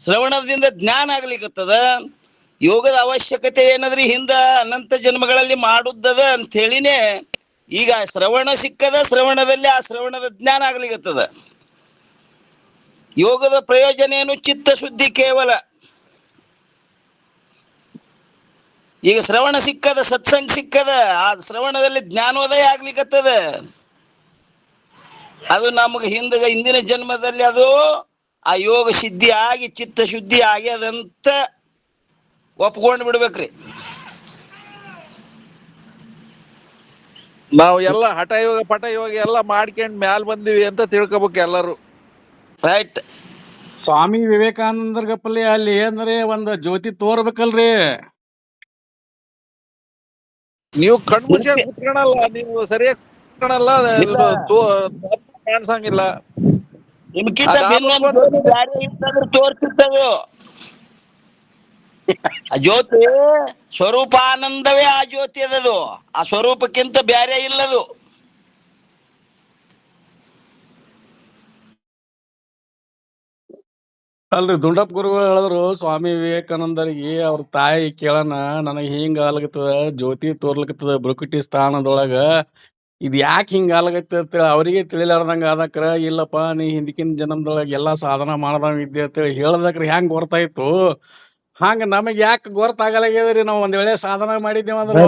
ಶ್ರವಣದಿಂದ ಜ್ಞಾನ ಆಗ್ಲಿಕತ್ತದ, ಯೋಗದ ಅವಶ್ಯಕತೆ ಏನದ್ರಿ ಹಿಂದ ಅನಂತ ಜನ್ಮಗಳಲ್ಲಿ ಮಾಡುದ್ದದ ಅಂತ ಹೇಳಿನೆ, ಈಗ ಶ್ರವಣ ಸಿಕ್ಕದ ಶ್ರವಣದಲ್ಲಿ ಆ ಶ್ರವಣದ ಜ್ಞಾನ ಆಗ್ಲಿಕತ್ತದ. ಯೋಗದ ಪ್ರಯೋಜನ ಏನು ಚಿತ್ತ ಶುದ್ಧಿ ಕೇವಲ. ಈಗ ಶ್ರವಣ ಸಿಕ್ಕದ, ಸತ್ಸಂಗ ಸಿಕ್ಕದ, ಆ ಶ್ರವಣದಲ್ಲಿ ಜ್ಞಾನೋದಯ ಆಗ್ಲಿಕತ್ತದ. ಅದು ನಮಗೆ ಹಿಂದ ಹಿಂದಿನ ಜನ್ಮದಲ್ಲಿ ಅದು ಆ ಯೋಗ ಸಿದ್ಧಿ ಆಗಿ ಚಿತ್ತ ಶುದ್ಧಿ ಆಗ್ಯದಂತ ಒಪ್ಕೊಂಡು ಬಿಡ್ಬೇಕ್ರಿ. ನಾವು ಎಲ್ಲ ಹಠ ಯೋಗ ಪಟ ಯೋಗ ಎಲ್ಲ ಮಾಡ್ಕೊಂಡ್ ಮ್ಯಾಲ್ ಬಂದಿವಿ ಅಂತ ತಿಳ್ಕೊಬೇಕು ಎಲ್ಲರೂ. ರೈಟ್ ಸ್ವಾಮಿ ವಿವೇಕಾನಂದರ್ಗಪ್ಪಲ್ಲಿ ಅಲ್ಲಿ ಏನ್ರಿ ಒಂದ್ ಜ್ಯೋತಿ ತೋರ್ಬೇಕಲ್ರಿ? ನೀವು ಕಣ್ಮುಚ್ಚ ಕುತ್ಕೊಳಲ್ಲ ನೀವು ಸರಿಯಾಗಿ ಕುತ್ಕೊಳಲ್ಲ. ಕಾಣಿಸಂಗಿಲ್ಲ. ನಿಮ್ಗಿಂತ ಬ್ಯಾರೆ ಇತ್ತಂದ್ರೆ ತೋರ್ತಿತ್ತದು ಆ ಜ್ಯೋತಿ ಸ್ವರೂಪಾನಂದವೇ ಆ ಜ್ಯೋತಿ ಅದದು. ಆ ಸ್ವರೂಪಕ್ಕಿಂತ ಬ್ಯಾರೆ ಇಲ್ಲದು. ಅಲ್ರಿ ದುಂಡಪ್ಪ ಗುರುಗಳು ಹೇಳಿದ್ರು ಸ್ವಾಮಿ ವಿವೇಕಾನಂದರಿಗೆ ಅವ್ರ ತಾಯಿ ಕೇಳನ ನನಗ್ ಹಿಂಗ ಆಗ್ಲಕತ್ತದ ಜ್ಯೋತಿ ತೋರ್ಲಕತ್ತದ ಬ್ರುಕುಟಿ ಸ್ಥಾನದೊಳಗ ಇದ್ ಯಾಕೆ ಹಿಂಗ ಆಗ್ಲಕತ್ತ ಅಂತೇಳಿ ಅವರಿಗೆ ತಿಳಿಲಾರ್ದಂಗ ಆದಕ್ರ ಇಲ್ಲಪ್ಪ ನೀ ಹಿಂದಿಕಿನ ಜನ್ಮದೊಳಗ ಎಲ್ಲಾ ಸಾಧನ ಮಾಡ್ದಂಗೆ ಇದ್ದೆ ಅಂತೇಳಿ ಹೇಳ್ದಕ್ರೆ ಹೆಂಗ್ ಗೊತ್ತಾಯ್ತು ಹಂಗ ನಮಗೆ ಯಾಕೆ ಗೊತ್ತಾಗಲಾಗ್ಯದ್ರಿ ನಾವ್ ಒಂದ್ ವೇಳೆ ಸಾಧನ ಮಾಡಿದ್ದೇವ ಅಂದ್ರೆ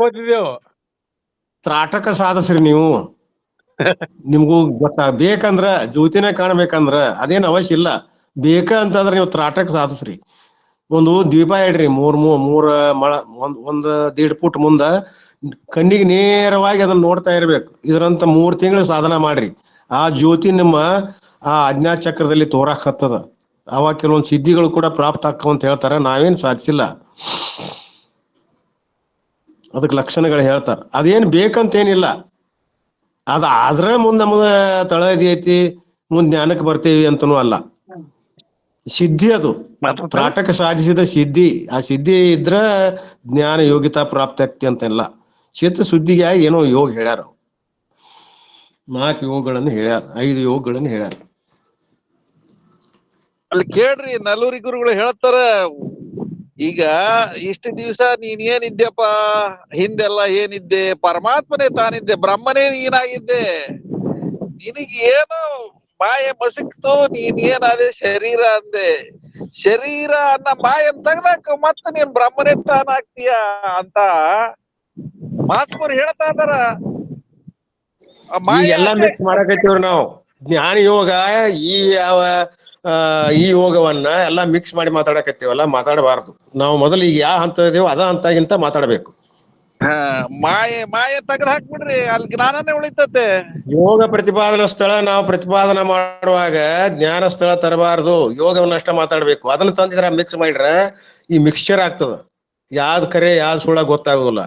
ಹೋಗ್ತಿದ್ದೇವು. ತ್ರಾಟಕ ಸಾಧಸ್ರಿ ನೀವು. ನಿಮ್ಗೂ ಗೊತ್ತ ಬೇಕಂದ್ರ ಜ್ಯೋತಿನ ಕಾಣ್ಬೇಕಂದ್ರ ಅದೇನ್ ಅವಶ್ಯ ಇಲ್ಲ. ಬೇಕ ಅಂತಂದ್ರ ನೀವು ತ್ರಾಟಕ ಸಾಧಸ್ರಿ. ಒಂದು ದ್ವೀಪ ಇಡ್ರಿ ಮೂರ್ ಮೂರ್ ಮೂರ ಮಳ ಒಂದ್ ಒಂದ್ ದೇಡ್ ಫುಟ್ ಮುಂದ ಕಣ್ಣಿಗೆ ನೇರವಾಗಿ ಅದನ್ನ ನೋಡ್ತಾ ಇರ್ಬೇಕು. ಇದರಂತ ಮೂರ್ ತಿಂಗಳು ಸಾಧನ ಮಾಡ್ರಿ. ಆ ಜ್ಯೋತಿ ನಿಮ್ಮ ಆ ಅಜ್ಞಾ ಚಕ್ರದಲ್ಲಿ ತೋರಾಕ್ ಹತ್ತದ ಅವಾಗ ಕೆಲವೊಂದು ಸಿದ್ಧಿಗಳು ಕೂಡ ಪ್ರಾಪ್ತ ಆಕ್ಕವ ಅಂತ ಹೇಳ್ತಾರ. ನಾವೇನ್ ಸಾಧಿಸಿಲ್ಲ. ಅದಕ್ಕೆ ಲಕ್ಷಣಗಳು ಹೇಳ್ತಾರ. ಅದೇನ್ ಬೇಕಂತೇನಿಲ್ಲ. ಅದ ಆದ್ರ ಮುಂದ್ ನಮಗ ತಳದಿ ಐತಿ ಮುಂದ್ ಜ್ಞಾನಕ್ಕೆ ಬರ್ತೇವಿ ಅಂತನೂ ಅಲ್ಲ. ಸಿದ್ಧಿ ಅದು. ತ್ರಾಟಕ ಸಾಧಿಸಿದ ಸಿದ್ಧಿ. ಆ ಸಿದ್ಧಿ ಇದ್ರ ಜ್ಞಾನ ಯೋಗ್ಯತಾ ಪ್ರಾಪ್ತಿ ಆಗ್ತಿ ಅಂತೆಲ್ಲ. ಚಿತ್ತ ಸುದ್ದಿಗೆ ಏನೋ ಯೋಗ ಹೇಳ್ಯಾರ ನಾಲ್ಕು ಯೋಗಗಳನ್ನು ಹೇಳ್ಯಾರ, ಐದು ಯೋಗಗಳನ್ನು ಹೇಳ್ಯಾರ. ಅಲ್ಲಿ ಕೇಳ್ರಿ, ನಲ್ಲೂರಿ ಗುರುಗಳು ಹೇಳ್ತಾರ, ಈಗ ಇಷ್ಟು ದಿವ್ಸ ನೀನ್ ಏನಿದ್ದೆಪ್ಪ ಹಿಂದೆಲ್ಲ ಏನಿದ್ದೆ? ಪರಮಾತ್ಮನೇ ತಾನಿದ್ದೆ, ಬ್ರಹ್ಮನೇ ನೀನಾಗಿದ್ದೆ. ನಿನಗೆ ಏನು ಮಾಯೆ ಮಸುಕ್ತು, ನೀನ್ ಏನಾದೆ ಶರೀರ ಅಂದೆ. ಶರೀರ ಅನ್ನ ಮಾಯನ್ ತೆಗ್ದಾಕ ಮತ್ತ ನೀನ್ ಬ್ರಹ್ಮನೇ ತಾನಾಗ್ತೀಯ ಅಂತ ಮಹಾತ್ಮರು ಹೇಳ್ತಾ ಇದಾರ. ಈಗೆಲ್ಲ ಮಿಕ್ಸ್ ಮಾಡಕತ್ತೀವ್ರಿ ನಾವು. ಜ್ಞಾನ ಯೋಗ ಈ ಯಾವ ಈ ಯೋಗವನ್ನ ಎಲ್ಲಾ ಮಿಕ್ಸ್ ಮಾಡಿ ಮಾತಾಡಕತ್ತೀವಲ್ಲ ಮಾತಾಡಬಾರದು. ನಾವು ಮೊದಲು ಈಗ ಯಾವ ಹಂತ ಇದೀವೋ ಅದ ಹಂತಾಗಿಂತ ಮಾತಾಡಬೇಕು. ಮಾಯೆ ಮಾಯೆ ತೆಗೆದು ಹಾಕ್ಬಿಡ್ರಿ ಅಲ್ಲಿ ಜ್ಞಾನನೇ ಉಳಿತತೆ. ಯೋಗ ಪ್ರತಿಪಾದನಾ ಸ್ಥಳ ನಾವು ಪ್ರತಿಪಾದನೆ ಮಾಡುವಾಗ ಜ್ಞಾನ ಸ್ಥಳ ತರಬಾರದು ಯೋಗವನ್ನಷ್ಟ ಮಾತಾಡ್ಬೇಕು. ಅದನ್ನ ತಂದಿದ್ರ ಮಿಕ್ಸ್ ಮಾಡಿದ್ರ ಈ ಮಿಕ್ಸ್ಚರ್ ಆಗ್ತದ. ಯಾವ್ದ್ ಕರೆ ಯಾವ್ದ್ ಸುಳ್ಳ ಗೊತ್ತಾಗುದಿಲ್ಲ.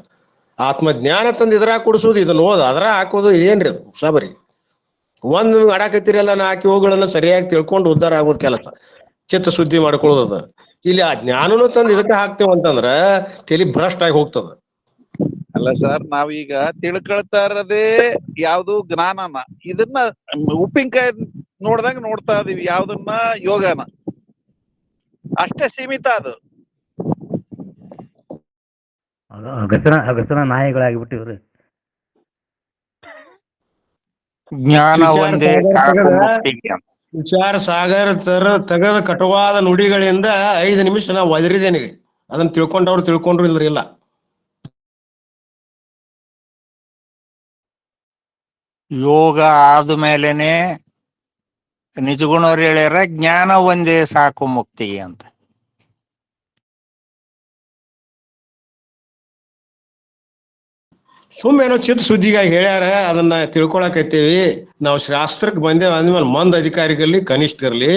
ಆತ್ಮ ಜ್ಞಾನ ತಂದು ಇದ್ರಾಗ ಕುಡಿಸೋದು ಇದನ್ನ ಓದ ಅದ್ರ ಹಾಕೋದು ಏನ್ರಿ ಅದು? ಸಾಬರಿ. ಒಂದ್ ಆಡಾಕತ್ತೀರಲ್ಲ ನಾಲ್ಕು ಹೋಗಳನ್ನ ಸರಿಯಾಗಿ ತಿಳ್ಕೊಂಡು ಉದ್ದಾರ ಆಗೋದ್ ಕೆಲಸ. ಚಿತ್ತ ಶುದ್ಧಿ ಮಾಡ್ಕೊಳ್ಳೋದು ಇಲ್ಲಿ ಆ ಜ್ಞಾನನು ತಂದು ಇದಕ್ಕೆ ಹಾಕ್ತೇವ ಅಂತಂದ್ರ ತಲಿ ಭ್ರಷ್ಟ ಆಗಿ ಹೋಗ್ತದ. ಅಲ್ಲ ಸರ್ ನಾವೀಗ ತಿಳ್ಕೊಳ್ತಾ ಇರೋದೇ ಯಾವ್ದು ಜ್ಞಾನನ. ಇದನ್ನ ಉಪ್ಪಿನಕಾಯಿ ನೋಡ್ದಂಗ ನೋಡ್ತಾ ಇದೀವಿ, ಯಾವ್ದನ್ನ ಯೋಗನ. ಅಷ್ಟೇ ಸೀಮಿತ ಅದು. ಹಗಸನ ಹಗಸನ ನಾಯಿಗಳಾಗಿಬಿಟ್ಟಿವ್ರಿ. ಜ್ಞಾನ ಒಂದೇ. ವಿಚಾರ ಸಾಗರ ತರ ತೆಗೆದ ಕಟುವಾದ ನುಡಿಗಳಿಂದ ಐದು ನಿಮಿಷ ನಾವು ಒದರಿದೇನೆ ಅದನ್ನ ತಿಳ್ಕೊಂಡವ್ರು ತಿಳ್ಕೊಂಡ್ರು ಇಲ್ರಿ ಇಲ್ಲ. ಯೋಗ ಆದ್ಮೇಲೆನೆ ನಿಜಗುಣವ್ರು ಹೇಳ್ಯಾರ ಜ್ಞಾನ ಒಂದೇ ಸಾಕು ಮುಕ್ತಿಗೆ ಅಂತ. ಸುಮ್ಮೇನೋ ಚಿತ್ ಸುದ್ದಿಗಾಗಿ ಹೇಳ್ಯಾರ, ಅದನ್ನ ತಿಳ್ಕೊಳಕತ್ತೀವಿ. ನಾವು ಶಾಸ್ತ್ರಕ್ಕೆ ಬಂದೇವ ಅಂದ್ಮೇಲೆ ಮಂದ್ ಅಧಿಕಾರಿಗಳಲ್ಲಿ ಕನಿಷ್ಠ ಇರ್ಲಿ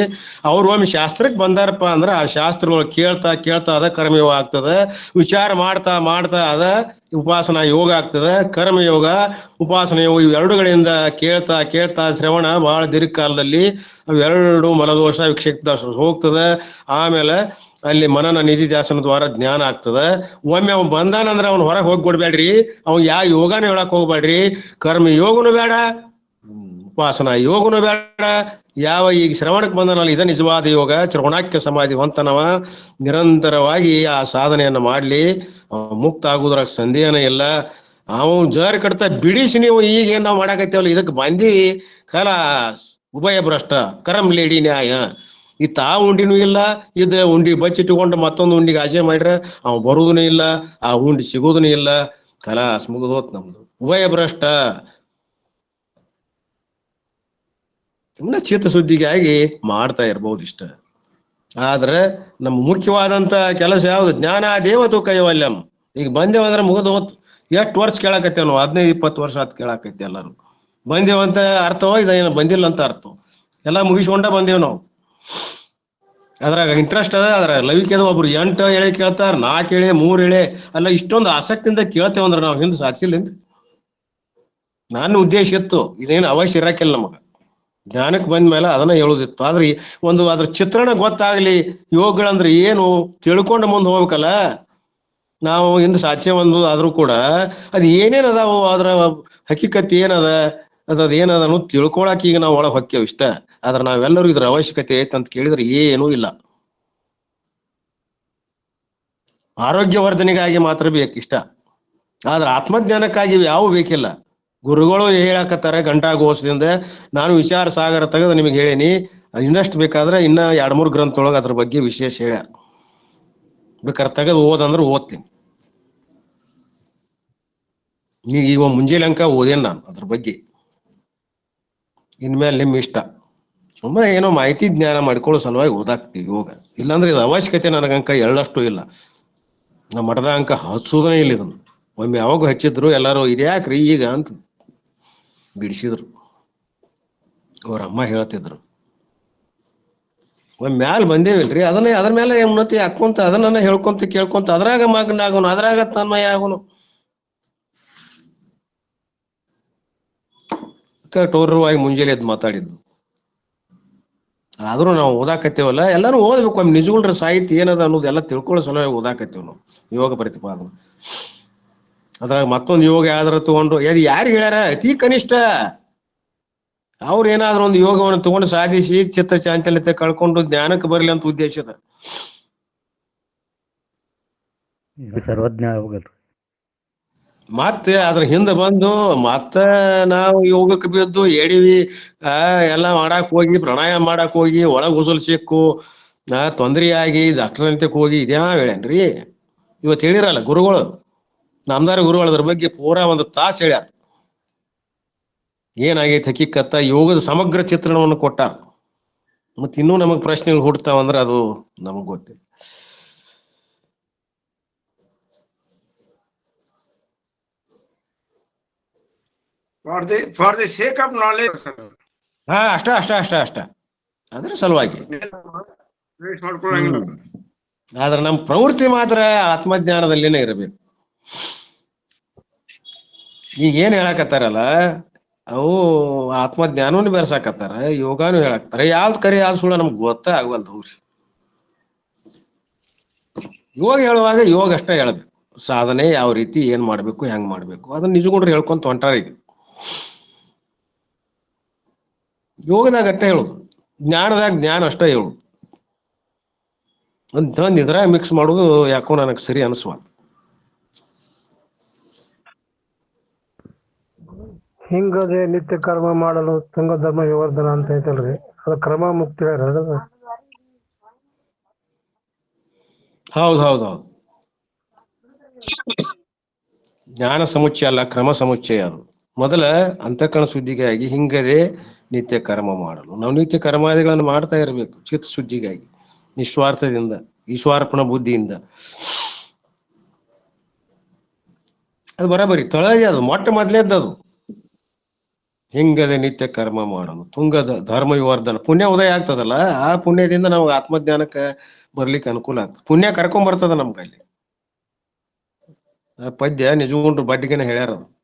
ಅವ್ರು ಒಮ್ಮೆ ಶಾಸ್ತ್ರಕ್ಕೆ ಬಂದಾರಪ್ಪ ಅಂದ್ರೆ ಆ ಶಾಸ್ತ್ರಗಳು ಕೇಳ್ತಾ ಕೇಳ್ತಾ ಅದ, ಕರ್ಮಯೋಗ ಆಗ್ತದ, ವಿಚಾರ ಮಾಡ್ತಾ ಮಾಡ್ತಾ ಅದ ಉಪಾಸನಾ ಯೋಗ ಆಗ್ತದ ಕರ್ಮಯೋಗ ಉಪಾಸನ ಯೋಗ ಇವೆರಡುಗಳಿಂದ ಕೇಳ್ತಾ ಕೇಳ್ತಾ ಶ್ರವಣ ಬಹಳ ದೀರ್ಘಕಾಲದಲ್ಲಿ ಅವೆರಡು ಮಲದೋಷ ವಿಕ್ಷಿಪ್ತ ಹೋಗ್ತದ. ಆಮೇಲೆ ಅಲ್ಲಿ ಮನನ ನಿಧಿ ದಾಸನ ದ್ವಾರ ಜ್ಞಾನ ಆಗ್ತದೆ. ಒಮ್ಮೆ ಅವ್ನು ಬಂದಾನಂದ್ರೆ ಅವ್ನ ಹೊರಗೆ ಹೋಗಿ ಅವ್ನು ಯಾವ ಯೋಗಾನ ಹೇಳಕ್ ಹೋಗ್ಬೇಡ್ರಿ. ಕರ್ಮ ಯೋಗನು ಬೇಡ. ವಾಸನ ಯೋಗನು ಬೇಡ. ಯಾವ ಈಗ ಶ್ರವಣಕ್ಕೆ ಬಂದನಲ್ಲ, ಇದ ನಿಜವಾದ ಯೋಗ. ಶ್ರವಣಾಕ್ಯ ಸಮಾಧಿ ಹೊಂತನವ. ನಿರಂತರವಾಗಿ ಆ ಸಾಧನೆಯನ್ನು ಮಾಡ್ಲಿ. ಅವ ಮುಕ್ತ ಆಗುದ್ರಾಗ ಸಂದೇಹನೇ ಇಲ್ಲ. ಅವನ್ ಜರ್ ಕಟ್ತಾ ಬಿಡಿಸಿ ನೀವು ಈಗ ಏನ್ ನಾವು ಮಾಡಾಕತ್ತೇವಲ್ಲ ಇದಕ್ಕೆ ಬಂದಿವಿ ಕಲ ಉಭಯ ಭ್ರಷ್ಟ, ಕರಂ ಲೇಡಿ ನ್ಯಾಯ. ಈ ತಾ ಉಂಡಿನೂ ಇಲ್ಲ. ಇದ ಉಂಡಿ ಬಚ್ಚಿಟ್ಟುಕೊಂಡು ಮತ್ತೊಂದು ಉಂಡಿಗೆ ಆಸೆ ಮಾಡ್ರ ಅವ್ ಬರುದೂ ಇಲ್ಲ. ಆ ಉಂಡಿ ಸಿಗೋದೂ ಇಲ್ಲ. ಕಲಾ ಮುಗಿದೋತ್ ನಮ್ದು. ಉಭಯ ಭ್ರಷ್ಟ. ಸುಮ್ಮನೆ ಚಿತ್ತಶುದ್ಧಿಗಾಗಿ ಮಾಡ್ತಾ ಇರ್ಬೋದು ಇಷ್ಟ. ಆದ್ರೆ ನಮ್ಮ ಮುಖ್ಯವಾದಂತ ಕೆಲಸ ಯಾವ್ದು? ಜ್ಞಾನ ದೇವತು ಕೈವಲ್ಯಂ. ಈಗ ಬಂದೇವಂದ್ರೆ ಮುಗಿದು ಎಷ್ಟು ವರ್ಷ ಕೇಳಾಕತ್ತೇವ್ ನಾವು ಹದಿನೈದು, ಇಪ್ಪತ್ತು ವರ್ಷ ಆತ್ ಕೇಳಾಕೈತಿ ಎಲ್ಲಾರು. ಬಂದೇವಂತ ಅರ್ಥವೋ ಇದೇನು ಬಂದಿಲ್ಲ ಅಂತ ಅರ್ಥ ಎಲ್ಲ ಮುಗಿಸ್ಕೊಂಡ ಬಂದೇವ್ ನಾವು. ಅದ್ರಾಗ ಇಂಟ್ರೆಸ್ಟ್ ಅದ ಅದ್ರ ಲವಿಕೆದ ಒಬ್ರು ಎಂಟು ಎಳೆ ಕೇಳ್ತಾರ ನಾಲ್ಕು ಎಳೆ, ಮೂರ್ ಎಳೆ, ಅಲ್ಲ ಇಷ್ಟೊಂದು ಆಸಕ್ತಿಯಿಂದ ಕೇಳ್ತೇವಂದ್ರೆ ನಾವು ಹಿಂದೆ ಸಾಧಿಸಿಲ್ಲ ನಾನು ಉದ್ದೇಶ ಇತ್ತು, ಇದೇನು ಅವಶ್ಯ ಇರಾಕಿಲ್ಲ ನಮಗ. ಜ್ಞಾನಕ್ಕೆ ಬಂದ ಮೇಲೆ ಅದನ್ನ ಹೇಳುದಿತ್ತು. ಆದ್ರೆ ಒಂದು ಅದ್ರ ಚಿತ್ರಣ ಗೊತ್ತಾಗ್ಲಿ ಯೋಗಗಳಂದ್ರೆ ಏನು ತಿಳ್ಕೊಂಡು ಮುಂದೆ ಹೋಗ್ಬೇಕಲ್ಲ? ನಾವು ಹಿಂದೆ ಸಾಧ್ಯ ಒಂದು ಆದ್ರೂ ಕೂಡ ಅದು ಏನೇನು ಅದಾವು ಅದ್ರ ಹಕ್ಕಿಕತೆ ಏನದ, ಅದ ಏನದ ಅನ್ನೋದು ತಿಳ್ಕೊಳಕ್ ಈಗ ನಾವು ಒಳಗೆ ಹೊಕ್ಕೇವ್ ಇಷ್ಟ. ಆದ್ರೆ ನಾವೆಲ್ಲರೂ ಇದ್ರ ಅವಶ್ಯಕತೆ ಐತೆ ಅಂತ ಕೇಳಿದ್ರೆ ಏನೂ ಇಲ್ಲ. ಆರೋಗ್ಯ ವರ್ಧನೆಗಾಗಿ ಮಾತ್ರ ಬೇಕಿಷ್ಟ. ಆದ್ರೆ ಆತ್ಮಜ್ಞಾನಕ್ಕಾಗಿ ಯಾವು ಬೇಕಿಲ್ಲ. ಗುರುಗಳು ಹೇಳಕತ್ತಾರೆ ಗಂಟಾ ಘೋಷದಿಂದ. ನಾನು ವಿಚಾರ ಸಾಗರ ತೆಗೆದು ನಿಮಗೆ ಹೇಳೀನಿ. ಇನ್ನಷ್ಟು ಬೇಕಾದ್ರೆ ಇನ್ನ ಎರಡ್ ಮೂರು ಗ್ರಂಥದೊಳಗೆ ಅದ್ರ ಬಗ್ಗೆ ವಿಶೇಷ ಹೇಳ್ಯಾರ. ಬೇಕಾದ್ರೆ ತೆಗೆದು ಓದಂದ್ರೆ ಓದ್ತೀನಿ. ಈಗ ಈಗ ಮುಂಜಾನೆ ಅಂಕ ಓದೇನ್ ನಾನು ಅದ್ರ ಬಗ್ಗೆ. ಇನ್ಮೇಲೆ ನಿಮ್ ಇಷ್ಟ. ಸುಮ್ಮನೆ ಏನೋ ಮಾಹಿತಿ ಜ್ಞಾನ ಮಾಡ್ಕೊಳ್ಳೋ ಸಲುವಾಗಿ ಓದಾಕ್ತಿವಿ ಯೋಗ ಇಲ್ಲಾಂದ್ರೆ ಇದು ಅವಶ್ಯಕತೆ ನನಗಂಕ ಎಳ್ಳಷ್ಟು ಇಲ್ಲ. ನಮ್ಮ ಮಠದ ಅಂಕ ಹಚ್ಚೋದನೇ ಇಲ್ಲ ಇದನ್ನು. ಒಮ್ಮೆ ಯಾವಾಗ ಹಚ್ಚಿದ್ರು ಎಲ್ಲರೂ ಇದ್ಯಾಕ್ರಿ ಈಗ ಅಂತ. ಬಿಡಿಸಿದ್ರು. ಅವ್ರ ಅಮ್ಮ ಹೇಳ್ತಿದ್ರು. ಮ್ಯಾಲ ಬಂದೇವಿಲ್ರಿ, ಅದನ್ನ ಅದ್ರ ಮೇಲೆ ಉನ್ನತಿ ಹಾಕೊಂತ ಅದನ್ನ ಹೇಳ್ಕೊಂತ, ಕೇಳ್ಕೊಂತ, ಅದ್ರಾಗ ಆಗೋನು, ಅದ್ರಾಗ ತನ್ಮಯ ಆಗೋನು. ಟೋರ್ವಾಗಿ ಮುಂಜಾನೆ ಎದ್ದು ಮಾತಾಡಿದ್ದು. ಆದ್ರೂ ನಾವು ಓದಾಕತ್ತೇವಲ್ಲ, ಎಲ್ಲಾನು ಓದ್ಬೇಕು, ಒಮ್ಮೆ ನಿಜಗುಳ್ರ ಸಾಹಿತ್ಯ ಏನದ ಅನ್ನೋದು ಎಲ್ಲ ತಿಳ್ಕೊಳ್ಳೋ ಸಲುವಾಗಿ ಓದಾಕತ್ತೇವ್ ನಾವು, ಯೋಗ ಪ್ರತಿಪಾದನೆ. ಅದ್ರಾಗ ಮತ್ತೊಂದು ಯೋಗ ಯಾವ್ದಾರ ತಗೊಂಡು ಅದು ಯಾರು ಹೇಳ್ಯಾರ? ಅತಿ ಕನಿಷ್ಠ. ಅವ್ರು ಏನಾದ್ರು ಒಂದು ಯೋಗವನ್ನು ತಗೊಂಡು ಸಾಧಿಸಿ ಚಿತ್ತ ಚಾಂಚಲ್ಯತೆ ಕಳ್ಕೊಂಡು ಜ್ಞಾನಕ್ಕೆ ಬರಲಿ ಅಂತ ಉದ್ದೇಶ ಅದ. ಸರ್ವಜ್ಞ ಮತ್ತೆ ಅದ್ರ ಹಿಂದೆ ಬಂದು ಮತ್ತ ನಾವು ಯೋಗಕ್ಕೆ ಬಿದ್ದು ಎಡಿವಿ ಆ ಎಲ್ಲ ಮಾಡಾಕ್ ಹೋಗಿ ಪ್ರಾಣಾಯಾಮ ಮಾಡಾಕ್ ಹೋಗಿ ಒಳಗ್ ಉಸುಲ್ ಸಿಕ್ಕು ಆ ತೊಂದ್ರೆ ಆಗಿ ಡಾಕ್ಟರ್ ಅಂತಕ್ ಹೋಗಿ ಇದ್ಯಾ ಹೇಳೇನ್ರಿ ಇವತ್ತು ಹೇಳಿರಲ್ಲ ಗುರುಗಳು. ನಮ್ದಾರ ಗುರುಗಳು ಅದ್ರ ಬಗ್ಗೆ ಪೂರಾ ಒಂದು ತಾಸು ಹೇಳ್ಯಾರ. ಏನಾಗೈತೆ ಹಕ್ಕಿಕತ್ತ ಯೋಗದ ಸಮಗ್ರ ಚಿತ್ರಣವನ್ನು ಕೊಟ್ಟಾರ. ಮತ್ ಇನ್ನೂ ನಮಗ್ ಪ್ರಶ್ನೆಗಳು ಹುಡ್ತಾವಂದ್ರ ಅದು ನಮಗ್ ಗೊತ್ತಿಲ್ಲ. ಹಾ ಅಷ್ಟ ಅಷ್ಟ ಅಷ್ಟ ಅಷ್ಟ. ಅದ್ರ ಸಲುವಾಗಿ. ಆದ್ರ ನಮ್ ಆದ್ರೆ ನಮ್ಮ ಪ್ರವೃತ್ತಿ ಮಾತ್ರ ಆತ್ಮಜ್ಞಾನದಲ್ಲಿನೇ ಇರಬೇಕು. ಈಗ ಏನ್ ಹೇಳಕತ್ತಾರಲ್ಲ, ಅವು ಆತ್ಮಜ್ಞಾನವನ್ನು ಬೆರೆಸಾಕತ್ತಾರ, ಯೋಗಾನು ಹೇಳಾಕತ್ತಾರ. ಯಾವ್ದು ಕರಿ, ಯಾವ್ದು ಸುಳ್ಳು ನಮ್ಗೆ ಗೊತ್ತೇ ಆಗವಲ್ದು ಯೋಗ ಹೇಳುವಾಗ ಯೋಗ ಅಷ್ಟೇ ಹೇಳ್ಬೇಕು. ಸಾಧನೆ ಯಾವ ರೀತಿ, ಏನ್ ಮಾಡ್ಬೇಕು, ಹೆಂಗ್ ಮಾಡ್ಬೇಕು, ಅದನ್ನ ನಿಜಗೊಂಡ್ರೆ ಹೇಳ್ಕೊಂತ ಹೊಂಟಾರ ಈಗ. ಯೋಗದಾಗ ಅಷ್ಟೇ ಹೇಳುದು. ಜ್ಞಾನದಾಗ ಜ್ಞಾನ ಅಷ್ಟೇ ಹೇಳುದು. ಅಂತ ಇದ್ರಾಗ ಮಿಕ್ಸ್ ಮಾಡೋದು ಯಾಕೋ ನನಗೆ ಸರಿ ಅನಿಸ್ವ ಹಿಂಗದೆ ನಿತ್ಯ ಕರ್ಮ ಮಾಡಲು ತುಂಗ ಧರ್ಮ ವಿವರ್ಧನ ಅಂತ ಐತಲ್ರಿ? ಅದು ಕ್ರಮ ಮುಕ್ತಿ ಹೌದ್, ಹೌದು ಹೌದು. ಜ್ಞಾನ ಸಮುಚ್ಚಯ ಅಲ್ಲ, ಕ್ರಮ ಸಮುಚ್ಚಯ ಅದು. ಮೊದಲ ಅಂತಃಕರಣ ಶುದ್ಧಿಗಾಗಿ ಹಿಂಗದೆ ನಿತ್ಯ ಕರ್ಮ ಮಾಡಲು. ನಾವು ನಿತ್ಯ ಕರ್ಮಾದಿಗಳನ್ನು ಮಾಡ್ತಾ ಇರಬೇಕು, ಚಿತ್ತ ಶುದ್ಧಿಗಾಗಿ, ನಿಸ್ವಾರ್ಥದಿಂದ, ಈಶ್ವಾರ್ಪಣ ಬುದ್ಧಿಯಿಂದ. ಅದು ಬರಬರಿ ತೊಳೆದೇ ಅದು, ಮೊಟ್ಟ ಮೊದಲೇದ್ದದು. ಹಿಂಗದೆ ನಿತ್ಯ ಕರ್ಮ ಮಾಡೋದು. ತುಂಗದ ಧರ್ಮ ವಿವರ್ಧನ. ಪುಣ್ಯ ಉದಯ ಆಗ್ತದಲ್ಲ, ಆ ಪುಣ್ಯದಿಂದ ನಮ್ಗೆ ಆತ್ಮಜ್ಞಾನಕ್ಕೆ ಬರ್ಲಿಕ್ಕೆ ಅನುಕೂಲ ಆಗ್ತದೆ. ಪುಣ್ಯ ಕರ್ಕೊಂಡ್ ಬರ್ತದ ನಮ್ಗೆ ಅಲ್ಲಿ. ಪದ್ಯ ನಿಜಗೊಂಡ್ರು ಬಡ್ಡಿಗೆನ ಹೇಳ್ಯಾರ ಅದು.